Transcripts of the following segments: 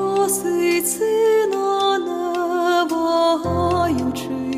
просить сина, не вагаючи.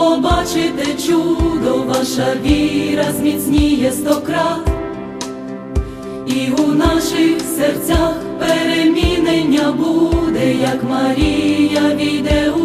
Побачите чудо, ваша віра зміцніє стократ. І у наших серцях перемінення буде, як Марія війде у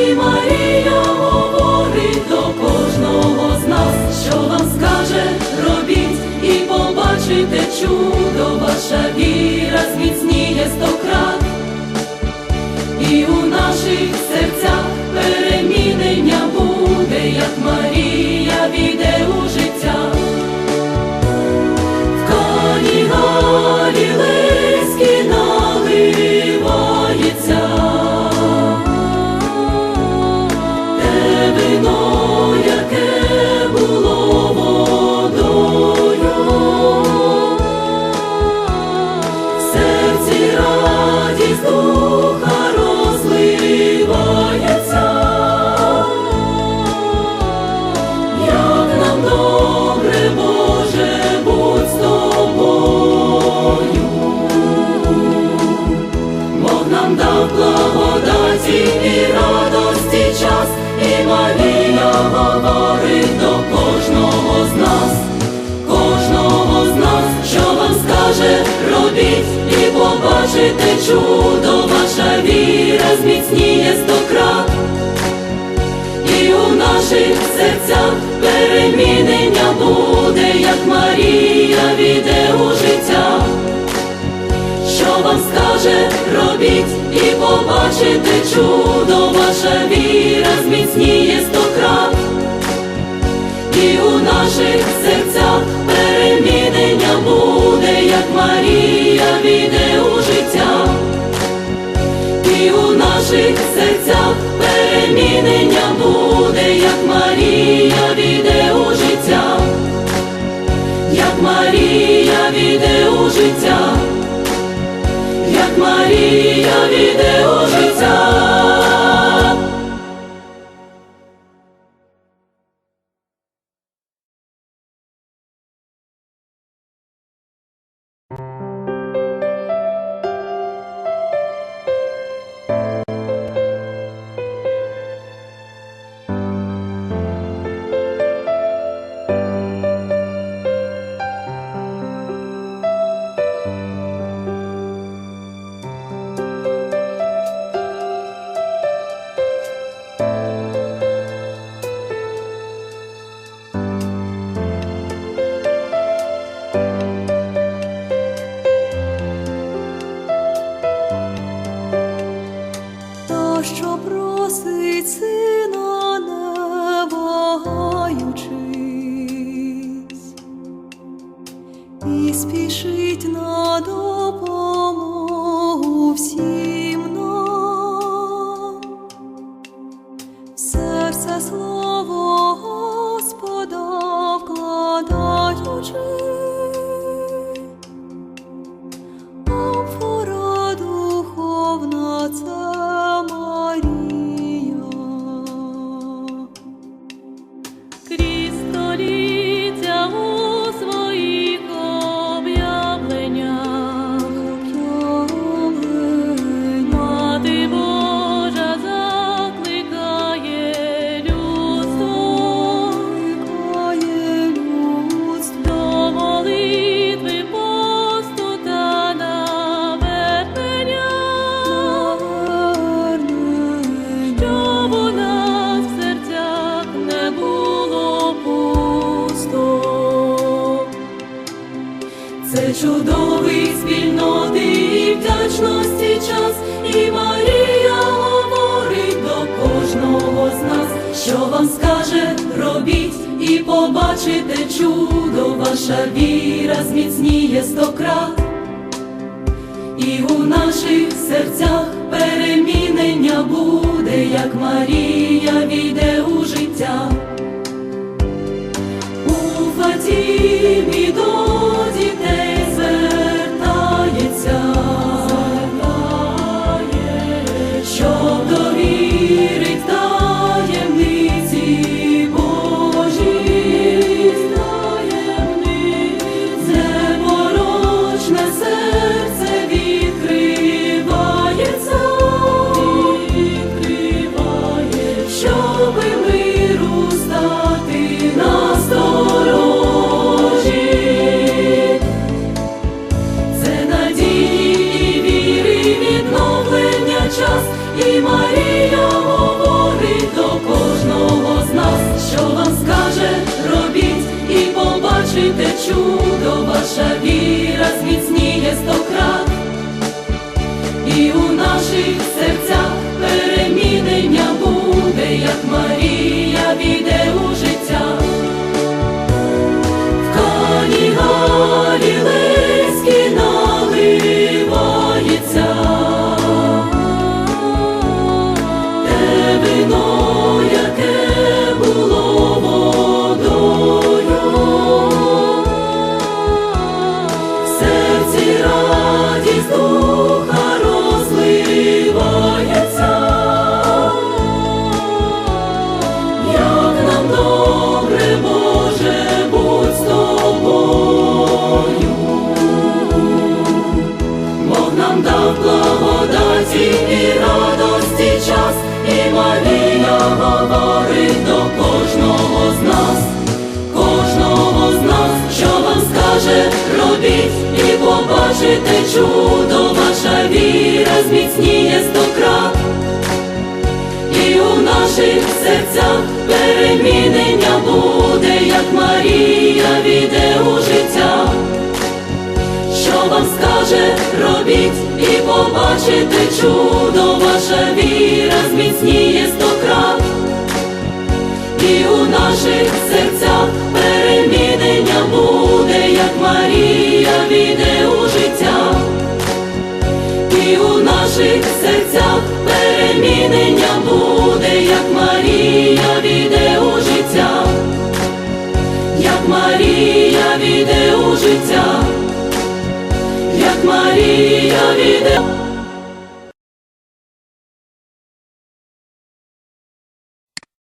і Марія говорить до кожного з нас, що вам скаже, робіть і побачите чудо, ваша віра зміцніє стократ. Побачите чудо, ваша віра зміцніє стократ. І у наших серцях перемінення буде, як Марія війде у життя. Що вам скаже, робіть і побачите чудо, ваша віра зміцніє стократ. І у наших серцях перемінення буде, як Марія війде серцях перемінення буде, як Марія війде у життя, як Марія війде у життя, як Марія війде у життя. що просить сина, не вагаючись, і спішить на допомогу всім нам. серце слово Господа вкладаючи. Побачите чудо, ваша віра зміцніє стократ, і у наших серцях перемінення буде, як Марія війде наших серцях перемінення буде, як Марія війде у. В Кані Галілейській наливається, Марія говорить до кожного з нас, кожного з нас, що вам скаже, робіть і побачите чудо, ваша віра зміцніє стократ. І у наших робіть і побачите чудо, ваша віра зміцніє стократ, і у наших серцях перемінення буде, як Марія віде.